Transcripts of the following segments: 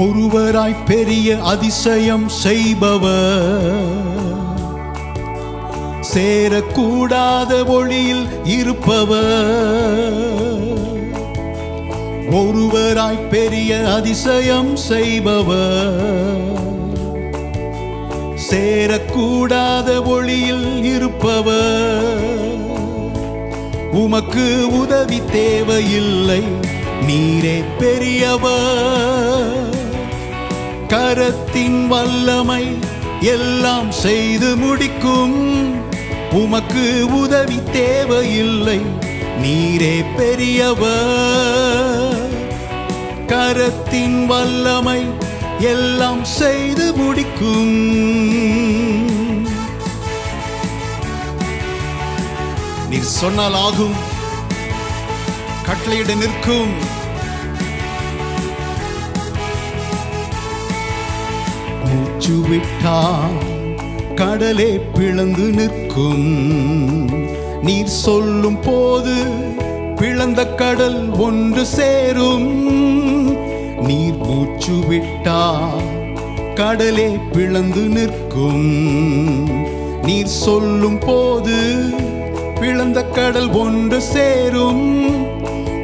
ஒருவராய் பெரிய அதிசயம் செய்பவர். சேரக்கூடாத ஒளியில் இருப்பவர். ஒருவராய் பெரிய அதிசயம் செய்பவர். சேரக்கூடாத ஒளியில் இருப்பவர். உமக்கு உதவி தேவையில்லை நீரே பெரியவர். கரத்தின் வல்லமை எல்லாம் செய்து முடிக்கும். உமக்கு உதவி தேவையில்லை நீரே பெரியவர். கரத்தின் வல்லமை எல்லாம் செய்து முடிக்கும். நீர் சொன்னால் ஆகும். கட்டளையிட நிற்கும். மூச்சு விட்டால் கடலே பிளந்து நிற்கும். நீர் சொல்லும் போது பிளந்த கடல் ஒன்று சேரும். நீர் மூச்சு விட்டால் கடலே பிளந்து நிற்கும். நீர் சொல்லும் போது பிளந்த கடல் ஒன்று சேரும்.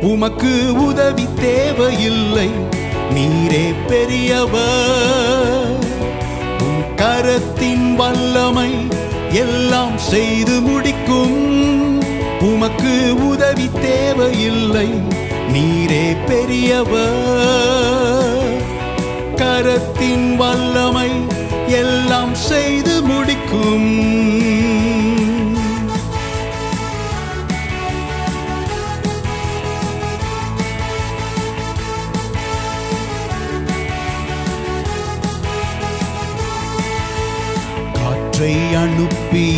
உமக்கு உதவி தேவையில்லை. நீரே பெரியவர். கரத்தின் வல்லமை எல்லாம் செய்து முடிக்கும். உமக்கு உதவி தேவையில்லை நீரே பெரியவர். கரத்தின் வல்லமை எல்லாம் செய் காற்றை அனுப்பி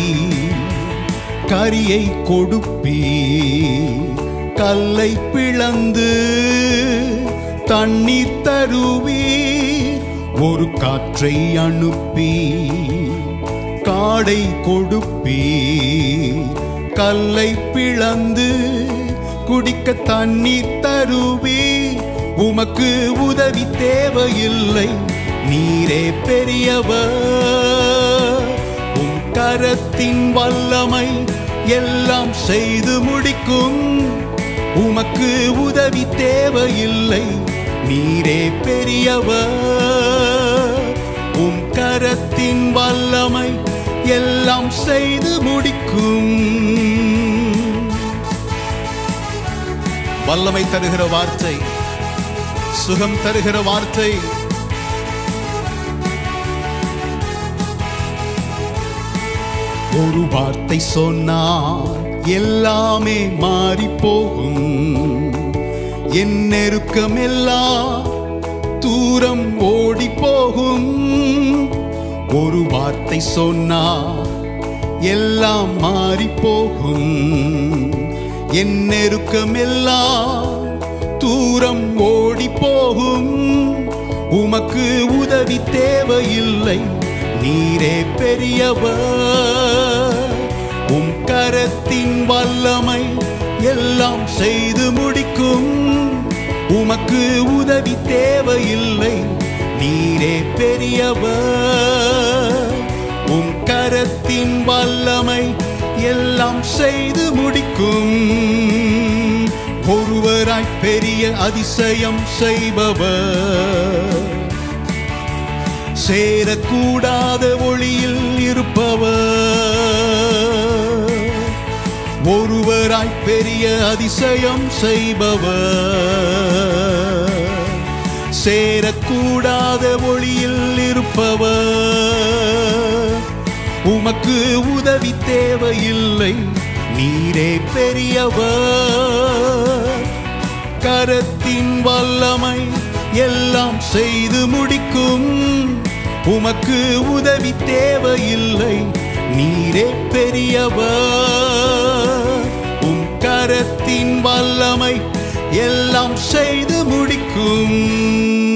கரியை கொடுப்பி கல்லை பிளந்து தண்ணீர் தருவி ஒரு காற்றை அனுப்பி காடை கொடுப்பி கல்லை பிளந்து குடிக்க தண்ணீர் தருவி உமக்கு உதவி தேவையில்லை. நீரே பெரியவர். கரத்தின் வல்லமை எல்லாம் செய்து முடிக்கும். உமக்கு உதவி தேவையில்லை நீரே பெரியவர். உம் கரத்தின் வல்லமை எல்லாம் செய்து முடிக்கும். வல்லமை தருகிற வார்த்தை சுகம் தருகிற வார்த்தை ஒரு வார்த்தை சொன்னால் எல்லாமே மாறி போகும். என் நெருக்கம் தூரம் ஓடி போகும். ஒரு வார்த்தை சொன்னால் எல்லாம் மாறி போகும். என் நெருக்கம் தூரம் ஓடி போகும். உமக்கு உதவி தேவையில்லை. நீரே பெரியவர். உம் கரத்தின் வல்லமை எல்லாம் செய்து முடிக்கும். உமக்கு உதவி தேவையில்லை. நீரே பெரியவர். உம் கரத்தின் வல்லமை எல்லாம் செய்து முடிக்கும். ஒருவராய் பெரிய அதிசயம் செய்பவர். சேரக்கூடாத ஒளியில் இருப்பவர். ஒருவராய் பெரிய அதிசயம் செய்பவர். சேரக்கூடாத ஒளியில் இருப்பவர். உமக்கு உதவி தேவையில்லை நீரே பெரியவர். கரத்தின் வல்லமை எல்லாம் செய்து முடிக்கும் உமக்கு உதவி தேவையில்லை. நீரே பெரியவர். உம் கரத்தின் வல்லமை எல்லாம் செய்து முடிக்கும்.